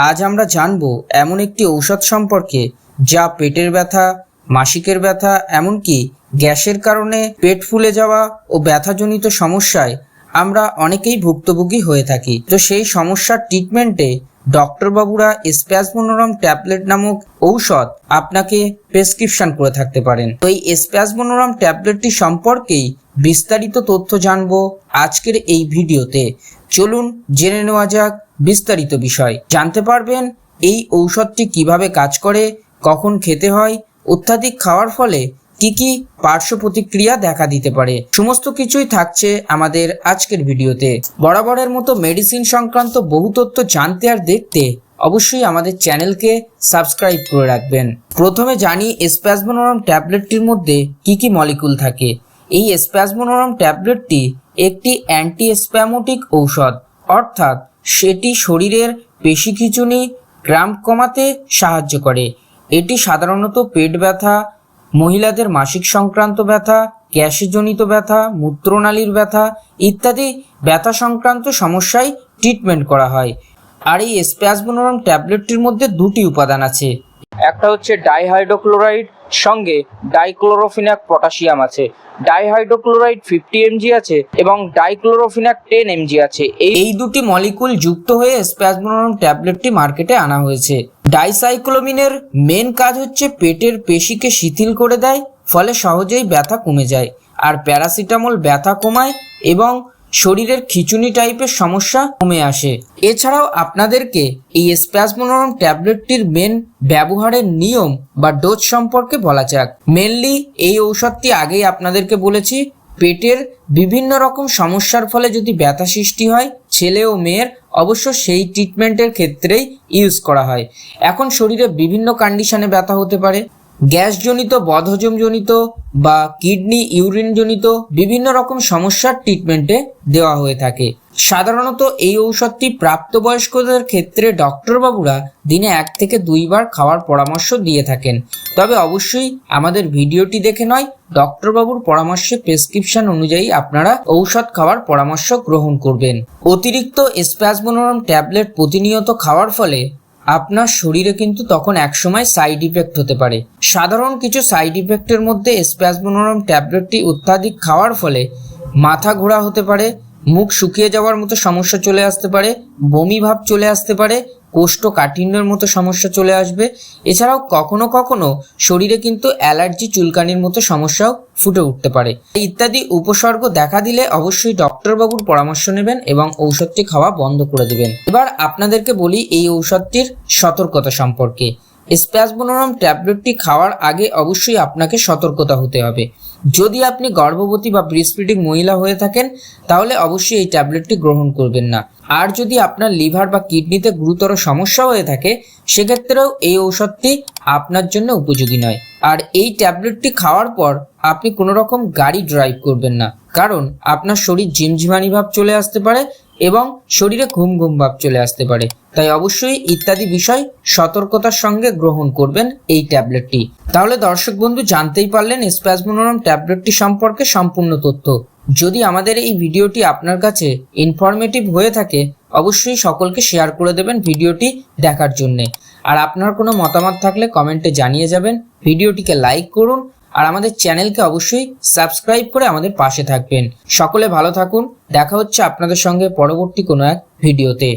আজ আমরা জানব এমন একটি ঔষধ সম্পর্কে যা পেটের ব্যথা, মাসিকের ব্যথা, এমনকি গ্যাসের কারণে পেট ফুলে যাওয়া ও ব্যথাজনিত সমস্যায় আমরা অনেকেই ভুক্তভোগী হয়ে থাকি। তো সেই সমস্যার ট্রিটমেন্টে ডক্টর বাবুরা স্প্যাসমোনোরম ট্যাবলেট নামক ঔষধ আপনাকে প্রেসক্রিপশন করে থাকতে পারেন। তো এই স্প্যাসমোনোরম ট্যাবলেটটি সম্পর্কেই বিস্তারিত তথ্য জানব আজকের এই ভিডিওতে। চলুন জেনে নেওয়া যাক বিস্তারিত বিষয়। জানতে পারবেন এই ঔষধটি কীভাবে কাজ করে, কখন খেতে হয়, অত্যাধিক খাওয়ার ফলে কি কি পার্শ্ব প্রতিক্রিয়া দেখা দিতে পারে? সমস্ত কিছুই থাকছে আমাদের আজকের ভিডিওতে। বরাবরের মতো মেডিসিন সংক্রান্ত বহু তথ্য জানতে আর দেখতে অবশ্যই আমাদের চ্যানেলকে সাবস্ক্রাইব করে রাখবেন। প্রথমে জানি স্প্যাসমোনোরম ট্যাবলেটটির মধ্যে কি কি মলিকুল থাকে। এই স্প্যাসমোনোরম ট্যাবলেটটি একটি অ্যান্টি স্প্যামোটিক ঔষধ। অর্থাৎ সেটি শরীরের পেশি খিঁচুনি গ্রাম কমাতে সাহায্য করে। এটি সাধারণত পেট ব্যথা মহিলাদের মাসিক সংক্রান্ত ব্যথা, গ্যাসজনিত ব্যথা, মূত্রনালীর ব্যথা ইত্যাদি ব্যথা সংক্রান্ত সমস্যায় ট্রিটমেন্ট করা হয়। আর এই স্প্যাসবোনোরম ট্যাবলেটটির মধ্যে দুটি উপাদান আছে। একটা হচ্ছে ডাইহাইড্রোক্লোরাইড সঙ্গে ডাইক্লোরোফিনাক পটাশিয়াম আছে। ডাইহাইড্রোক্লোরাইড ফিফটি এমজি আছে এবং ডাইক্লোরোফিনাক টেন এমজি আছে। এই দুটি মলিকুল যুক্ত হয়ে স্প্যাসবোনোরম ট্যাবলেটটি মার্কেটে আনা হয়েছে। ডাইসাইক্লোমিনের মেন কাজ হচ্ছে পেটের পেশিকে শিথিল করে দেয়, ফলে সহজেই ব্যথা কমে যায়। আর প্যারাসিটামল ব্যথা কমায় এবং শরীরের খিচুনি টাইপের সমস্যা কমে আসে। এছাড়াও আপনাদেরকে এই স্প্যাসমোনোরম ট্যাবলেটটির মেন ব্যবহারের নিয়ম বা ডোজ সম্পর্কে বলা যাক। মেনলি এই ঔষধটি আগেই আপনাদেরকে বলেছি পেটের বিভিন্ন রকম সমস্যার ফলে যদি ব্যথা সৃষ্টি হয়, ছেলে ও মেয়ের অবশ্য সেই ট্রিটমেন্টের ক্ষেত্রেই ইউজ করা হয়। এখন শরীরে বিভিন্ন কন্ডিশনে ব্যথা হতে পারে। গ্যাসজনিত, বদহজমজনিত বা কিডনি ইউরিনজনিত বিভিন্ন রকম সমস্যার ট্রিটমেন্টে দেওয়া হয়ে থাকে। সাধারণত এই ঔষধটি প্রাপ্তবয়স্কদের ক্ষেত্রে ডক্টরবাবুরা দিনে এক থেকে দুইবার খাওয়ার পরামর্শ দিয়ে থাকেন। তবে অবশ্যই আমাদের ভিডিওটি দেখে নয়, ডক্টরবাবুর পরামর্শে প্রেসক্রিপশন অনুযায়ী আপনারা ঔষধ খাওয়ার পরামর্শ গ্রহণ করবেন। অতিরিক্ত স্প্যাসমোনোরম ট্যাবলেট প্রতিনিয়ত খাওয়ার ফলে আপনার শরীরে কিন্তু তখন একসময় সাইড ইফেক্ট হতে পারে। সাধারণ কিছু সাইড ইফেক্টের মধ্যে স্প্যাসমোনোরম ট্যাবলেটটি অত্যাধিক খাওয়ার ফলে মাথা ঘোরা হতে পারে মুখ শুকিয়ে যাওয়ার মতো সমস্যা চলে আসতে পারে, বমি ভাব চলে আসতে পারে কোষ্ঠকাঠিন্যের মতো সমস্যা চলে আসবে। এছাড়াও কখনো কখনো শরীরে কিন্তু অ্যালার্জি চুলকানির মতো সমস্যাও ফুটে উঠতে পারে। ইত্যাদি উপসর্গ দেখা দিলে অবশ্যই ডক্টরবাবুর পরামর্শ নেবেন এবং ঔষধটি খাওয়া বন্ধ করে দেবেন। এবার আপনাদেরকে বলি এই ঔষধটির সতর্কতা সম্পর্কে। স্প্যাসবোনোরম ট্যাবলেটটি খাওয়ার আগে অবশ্যই আপনাকে সতর্কতা হতে হবে। যদি আপনি গর্ভবতী বা ব্রিস্টফিডিং মহিলা হয়ে থাকেন, তাহলে অবশ্যই এই ট্যাবলেটটি গ্রহণ করবেন না। আর যদি আপনার লিভার বা কিডনিতে গুরুতর সমস্যা হয়ে থাকে, সেক্ষেত্রেও এই ঔষধটি আপনার জন্য উপযোগী নয়। আর এই ট্যাবলেটটি খাওয়ার পর আপনি কোনো রকম গাড়ি ড্রাইভ করবেন না। কারণ আপনার শরীর ঝিমঝিমানি ভাব চলে আসতে পারে এবং শরীরে ঘুম ঘুম ভাব চলে আসতে পারে। তাই অবশ্যই ইত্যাদি বিষয় সতর্কতার সঙ্গে গ্রহণ করবেন এই ট্যাবলেটটি। তাহলে দর্শক বন্ধু, জানতেই পারলেন স্প্যাসমোনোরম ট্যাবলেটটি সম্পর্কে সম্পূর্ণ তথ্য। যদি আমাদের এই ভিডিওটি আপনার কাছে ইনফরমেটিভ হয়ে থাকে, অবশ্যই সকলকে শেয়ার করে দেবেন ভিডিওটি দেখার জন্যে। আর আপনার কোনো মতামত থাকলে কমেন্টে জানিয়ে যাবেন। ভিডিওটিকে লাইক করুন আর আমাদের চ্যানেলকে অবশ্যই সাবস্ক্রাইব করে আমাদের পাশে থাকবেন। সকলে ভালো থাকুন। দেখা হচ্ছে আপনাদের সঙ্গে পরবর্তী কোনো এক ভিডিওতে।